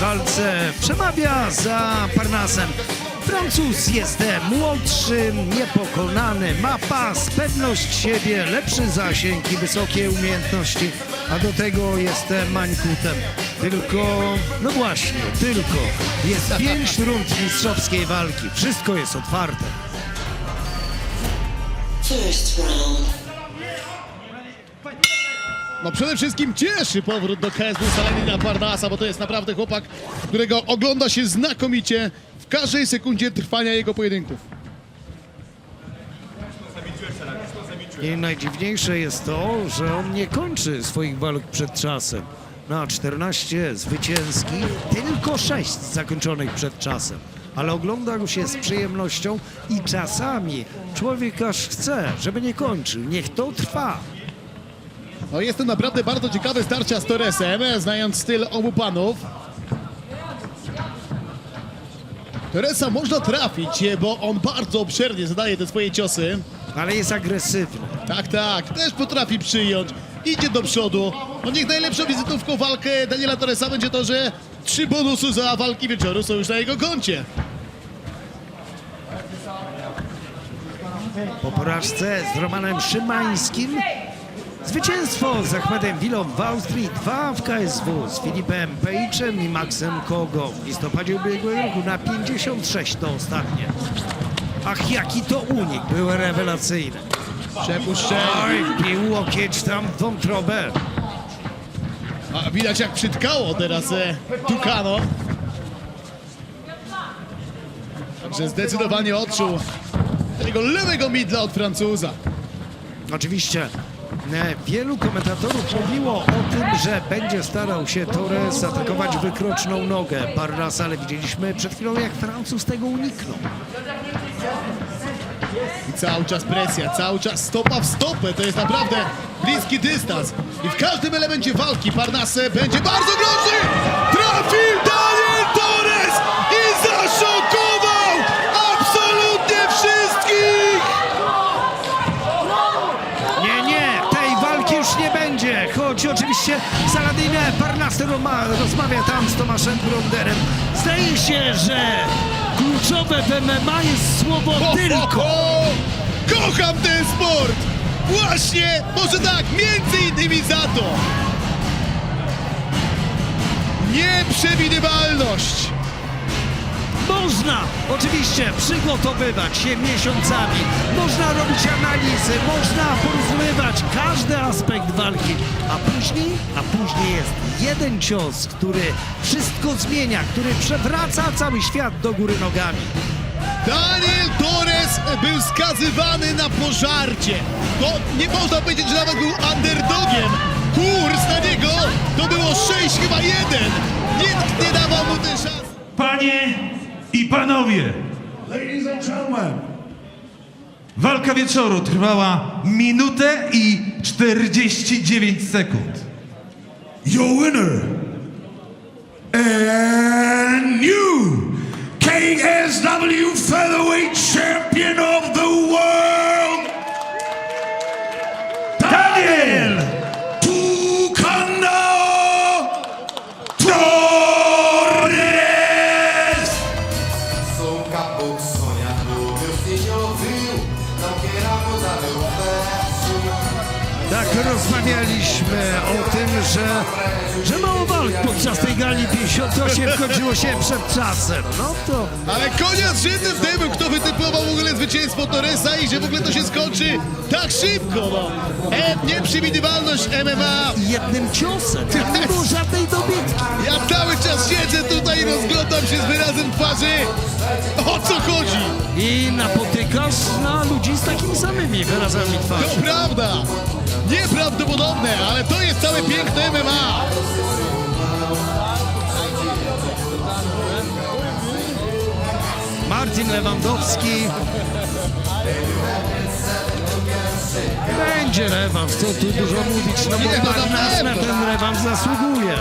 walce przemawia za Parnasem. Francuz jest młodszy, niepokonany, ma pas, pewność siebie, lepszy zasięg i wysokie umiejętności, a do tego jest mańkutem. Tylko, no właśnie, tylko jest pięć rund mistrzowskiej walki. Wszystko jest otwarte. First round. No przede wszystkim cieszy powrót do KSW Salenina Parnasa, bo to jest naprawdę chłopak, którego ogląda się znakomicie w każdej sekundzie trwania jego pojedynków. I najdziwniejsze jest to, że on nie kończy swoich walk przed czasem. Na 14 zwycięskich, tylko 6 zakończonych przed czasem. Ale ogląda go się z przyjemnością i czasami człowiek aż chce, żeby nie kończył. Niech to trwa. No jest to naprawdę bardzo ciekawe starcia z Torresem, znając styl obu panów. Torresa można trafić, bo on bardzo obszernie zadaje te swoje ciosy. Ale jest agresywny. Tak, tak, też potrafi przyjąć. Idzie do przodu. No niech najlepszą wizytówką walkę Daniela Torresa będzie to, że trzy bonusy za walki wieczoru są już na jego koncie. Po porażce z Romanem Szymańskim zwycięstwo z Ahmedem Willą w Austrii, dwa w KSW z Filipem Pejczem i Maxem Kogo w listopadzie ubiegłego roku na 56 to ostatnie. Ach, jaki to unik, był rewelacyjny. Przepuszczenie. Oj, łokieć tam w wątrobę. A widać jak przytkało teraz e, Tukano. Także zdecydowanie odczuł tego lewego midla od Francuza. Oczywiście wielu komentatorów mówiło o tym, że będzie starał się Torres atakować wykroczną nogę Parnasa, ale widzieliśmy przed chwilą, jak Francuz tego uniknął. I cały czas presja, cały czas stopa w stopę. To jest naprawdę bliski dystans. I w każdym elemencie walki Parnase będzie bardzo groźny. Trafił Daniel Torres i zaszokował absolutnie wszystkich. Nie, nie, tej walki już nie będzie. Choć oczywiście Saladin Parnas Roma rozmawia tam z Tomaszem Bronderem. Zdaje się, że kluczowe w MMA jest słowo Ho, ho, tylko. ho! Kocham ten sport! Właśnie, może tak, między innymi za to. Nieprzewidywalność. Można oczywiście przygotowywać się miesiącami, można robić analizy, można porozumiewać każdy aspekt walki, a później, a później jest jeden cios, który wszystko zmienia, który przewraca cały świat do góry nogami. Daniel Torres był skazywany na pożarcie. To nie można powiedzieć, że nawet był underdogiem. Kurs na niego to było 6 chyba 1. Nikt nie dawał mu tej szansy. Panie i panowie, Ladies and gentlemen, walka wieczoru trwała minutę i 49 sekund. your winner and new KSW Featherweight Champion of the World, Daniel Tak rozmawialiśmy o tym, że, że mało walk podczas tej gali 58 kończyło się przed czasem. No to Ale z rzędem tym, kto wytypował w ogóle zwycięstwo Torresa i że w ogóle to się skończy tak szybko, no. E, nieprzewidywalność MMA. jednym ciosem, tam nie było żadnej dobitki. Ja cały czas siedzę tutaj i rozglądam się z wyrazem twarzy. O co chodzi? I na z wyrazami To twarzy. prawda. Nieprawdopodobne, ale to jest całe piękne MMA. Marcin Lewandowski. Będzie rewans, co tu dużo mówić, no Nie, no bo na na pewno. ten rewans zasługuje.